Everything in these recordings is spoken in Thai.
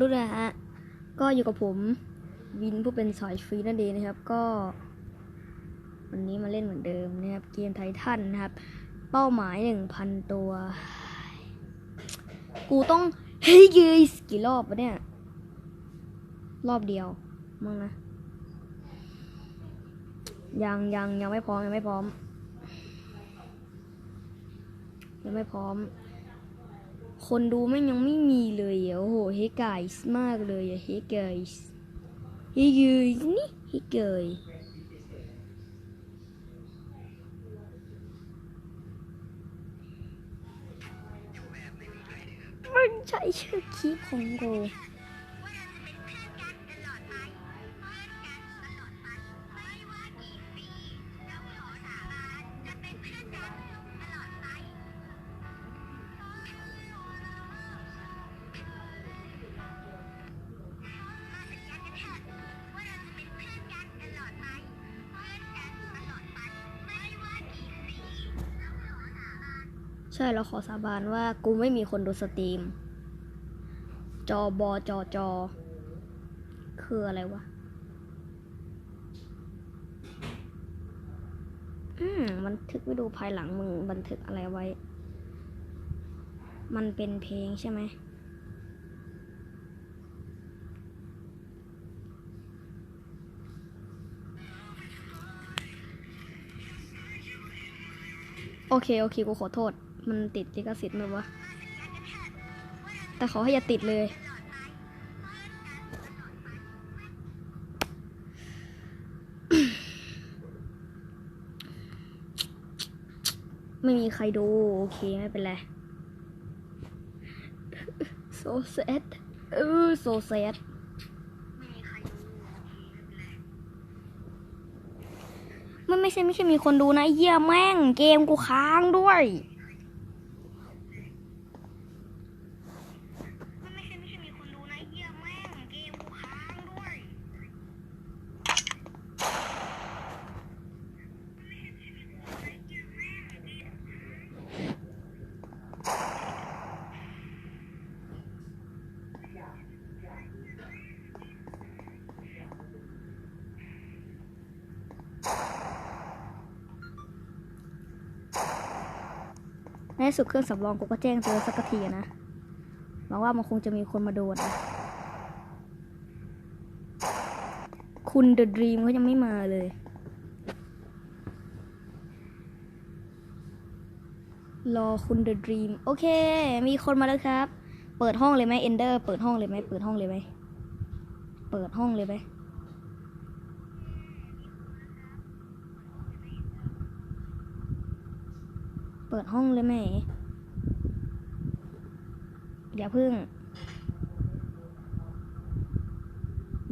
ด้วยนะฮะ ก็อยู่กับผมวินผู้เป็นสายฟรีนั่นเองนะครับ ก็ วันนี้มาเล่นเหมือนเดิมนะครับ เกมไททันนะครับ เป้าหมายหนึ่งพันตัว กูต้องเฮ้ยเยยกี่รอบวะเนี่ย รอบเดียวมั้งนะ ยังยังยังไม่พร้อมยังไม่พร้อม ยังไม่พร้อม คนดูแม่งยังไม่มีเลยอะโอ้โหเฮ้ยไก่มากเลยอะเฮ้ยไก่เฮ้ยเกยนี่เฮ้ยเกยมันใช่ชื่อคลิปของกู ใช่เราขอสาบานว่ากูไม่มีคนดูสตรีม จอบอจอจอ คืออะไรวะ อืมบันทึกวิดีโอภายหลังมึงบันทึกอะไรไว้ มันเป็นเพลงใช่ไหมโอเค โอเค กูขอโทษ มันติดลิขสิทธิ์ไหมวะ แต่ขอให้อย่าติดเลย ไม่มีใครดู โอเค ไม่เป็นไร so sad เออ so sad มันไม่ใช่ไม่ใช่มีคนดูนะเยี่ยแม่ง เกมกูค้างด้วย มันไม่ใช่ไม่ใช่มีคนดูนะเยี่ยแม่ง เกมกูค้างด้วย ในสุดเครื่องสำรองกูก็แจ้งเตือนสักทีนะหวังว่ามันคงจะมีคนมาโดูนะคุณเดอะดรีมเขายังไม่มาเลย รอคุณเดอะดรีมโอเค มีคนมาแล้วครับ เปิดห้องเลยไหมเอนเดอร์ เปิดห้องเลยไหมเปิดห้องเลยไหมเปิดห้องเลยไหม เปิดห้องเลยไหม เดี๋ยวพึ่ง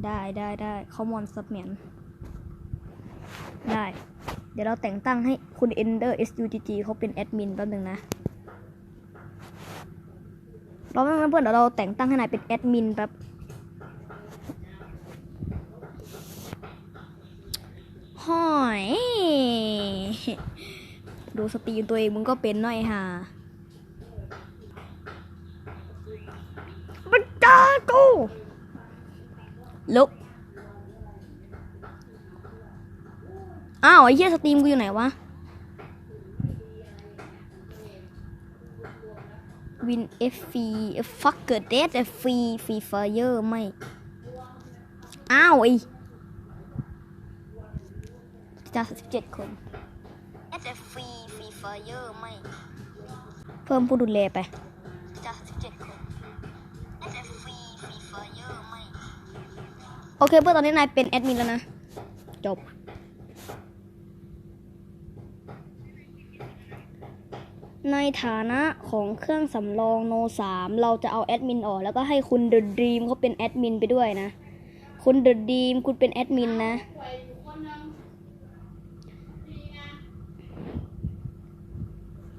ได้ได้ได้เขามอนซับเมียน ได้ เดี๋ยวเราแต่งตั้งให้คุณ Ender SUGG เขาเป็นแอดมินแป๊บนึงนะเราไม่มาเพื่อนเดี๋ยวเราแต่งตั้งให้นายเป็นแอดมินแป๊บหอย ดูสตรีมตัวเองมึงก็เป็นหน่อยฮะมันจ้ากูลุกอ้าวไอ้เหี้ยสตรีมกูอยู่ไหนวะวินเอฟฟีฟักเกิดเดสเอฟฟีฟีไฟเยอร์ไม่ อ้าวไอ้จ้าสิบเจ็ดคน น่าจะฟรีฟรีไฟเยอร์ไม่เพิ่มผู้ดูแลไปจากสิบเจ็ดคนน่าจะฟรีฟรีไฟเยอร์ไม่โอเคเพื่อนตอนนี้นายเป็นแอดมินแล้วนะ จบ ในฐานะของเครื่องสำรองโนสามเราจะเอาแอดมินออก แล้วก็ให้คุณเดอะดรีมเขาเป็นแอดมินไปด้วยนะ คุณเดอะดรีมคุณเป็นแอดมินนะ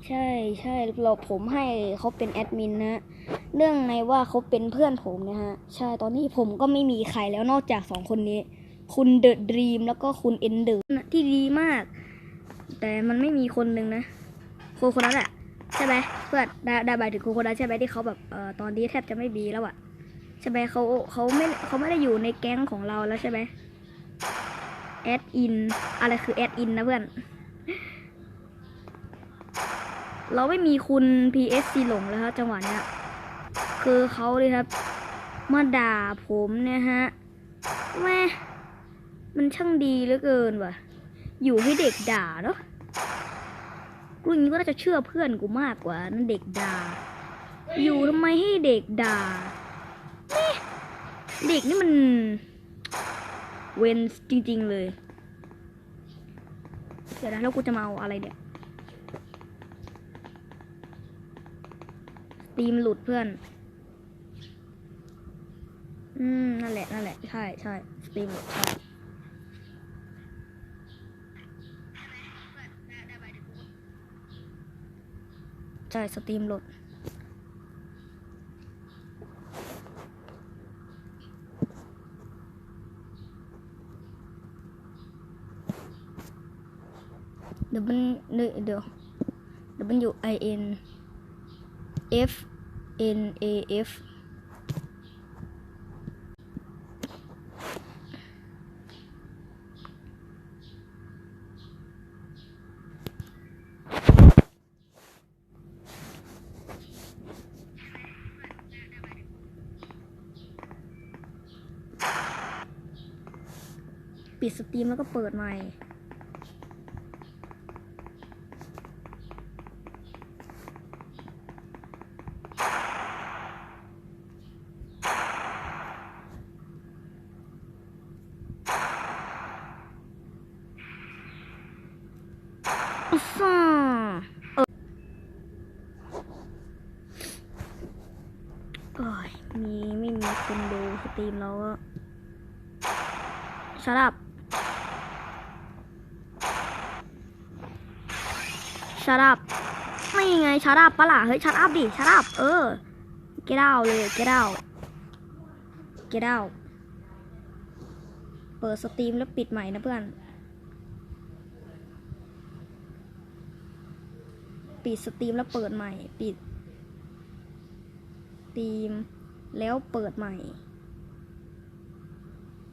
ใช่ใช่เราผมให้เขาเป็นแอดมินนะ เรื่องในว่าเขาเป็นเพื่อนผมนะฮะ ใช่ตอนนี้ผมก็ไม่มีใครแล้วนอกจากสองคนนี้ คุณเดอะดรีมแล้วก็คุณเอนเดอร์ที่ดีมาก แต่มันไม่มีคนหนึ่งนะคนคนนั้นแหละใช่ไหมเพื่อนได้ได้หมายถึงคนคนนั้นใช่ไหมที่เขาแบบเอ่อตอนนี้แทบจะไม่มีแล้วอะใช่ไหมเขาเขาไม่เขาไม่ได้อยู่ในแก๊งของเราแล้วใช่ไหมแอดอินอะไรคือแอดอินนะเพื่อน เราไม่มีคุณ PSC หลงแล้วครับจังหวะเนี้ยคือเขาเลยครับมาด่าผมเนี่ยฮะแม่มันช่างดีเหลือเกินว่ะ อยู่ให้เด็กด่าเนาะกูอย่างนี้ก็น่าจะเชื่อเพื่อนกูมากกว่านั่นเด็กด่า อยู่ทำไมให้เด็กด่าแม่เด็กนี่มัน เวนจริง ๆ เลย เดี๋ยวนะแล้วกูจะมาเอาอะไรเนี่ย ตีมหลุดเพื่อน อืม นั่นแหละ นั่นแหละ ใช่ใช่สตรีมหลุดใช่ใช่สตรีมหลุดเดี๋ยวมันเดี๋ยวเดี๋ยวเดี๋ยวมันอยู่ I N F N A F ปิดสตรีมแล้วก็เปิดใหม่ โอ้ยมีไม่มีคนดูสตรีมแล้วก็ชัดอัพชัดอัพไม่ไงชัดอัพปะล่ะเฮ้ยชัดอัพดิชัดอัพเออ get out เลย get out get out เปิดสตรีมแล้วปิดใหม่นะเพื่อน ปิดสตรีมแล้วเปิดใหม่ ปิดสตรีมแล้วเปิดใหม่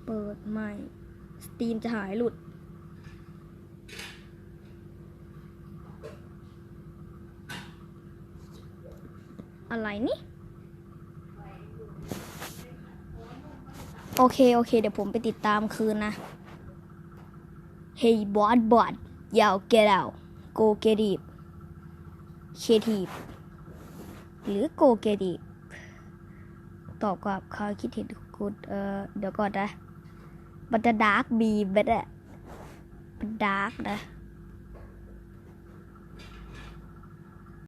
เปิดใหม่ สตรีมจะหายหลุด อะไรนี่ โอเค โอเค เดี๋ยวผมไปติดตามคืนนะ Hey bot bot ยาว get out go get it เคทีฟหรือโกเกดีตอบกับเขาคิดเห็นกูเออเดี๋ยวก่อนนะ มันจะดาร์กบีแบดอะมันดาร์กนะ